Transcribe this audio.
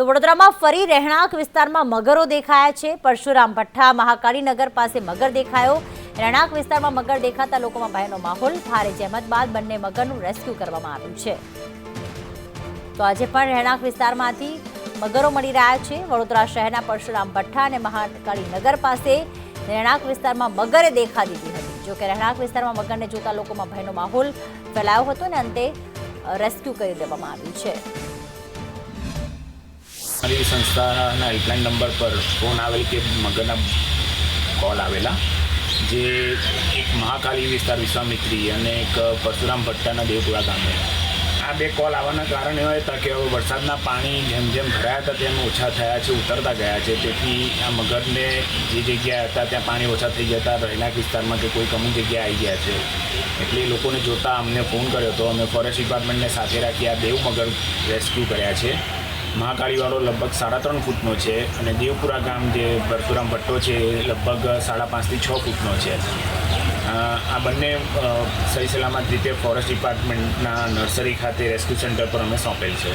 તો વડોદરામાં ફરી રહેણાંક વિસ્તારમાં મગરો દેખાયા છે. પરશુરામ ભઠ્ઠા મહાકાળીનગર પાસે મગર દેખાયો. રહેણાંક વિસ્તારમાં મગર દેખાતા લોકોમાં ભયનો માહોલ. ભારે જહેમત બાદ બંને મગરનું રેસ્ક્યુ કરવામાં આવ્યું છે. તો આજે પણ રહેણાંક વિસ્તારમાંથી મગરો મળી રહ્યા છે. વડોદરા શહેરના પરશુરામ ભઠ્ઠા અને મહાકાળી નગર પાસે રહેણાંક વિસ્તારમાં મગરે દેખા દીધી હતી. જોકે રહેણાંક વિસ્તારમાં મગરને જોતા લોકોમાં ભયનો માહોલ ફેલાયો હતો અને અંતે રેસ્ક્યુ કરી દેવામાં આવ્યું છે. મારી સંસ્થાના હેલ્પલાઇન નંબર પર ફોન આવેલ કે મગરના કોલ આવેલા. જે એક મહાકાલી વિસ્તાર વિશ્વામિત્રી અને એક પરશુરામ ભટ્ટાના દેવપુરા ગામે. આ બે કોલ આવવાના કારણ એવા હતા કે હવે વરસાદના પાણી જેમ જેમ ભરાયા હતા તેમ ઓછા થયા છે, ઉતરતા ગયા છે. તેથી આ મગરને જે જગ્યાએ હતા ત્યાં પાણી ઓછા થઈ જતા રહેણાંક વિસ્તારમાં કે કોઈ કમી જગ્યાએ આવી ગયા છે. એટલે લોકોને જોતા અમને ફોન કર્યો હતો અમે ફોરેસ્ટ ડિપાર્ટમેન્ટને સાથે રાખી આ દેવ મગર રેસ્ક્યુ કર્યા છે. મહાકાળીવાળો લગભગ સાડા ત્રણ ફૂટનો છે અને દેવપુરા ગામ જે પરશુરામ ભટ્ટો છે એ લગભગ સાડા પાંચથી છ ફૂટનો છે. આ બંને સહી સલામત રીતે ફોરેસ્ટ ડિપાર્ટમેન્ટના નર્સરી ખાતે રેસ્ક્યુ સેન્ટર પર અમે સોંપેલ છે.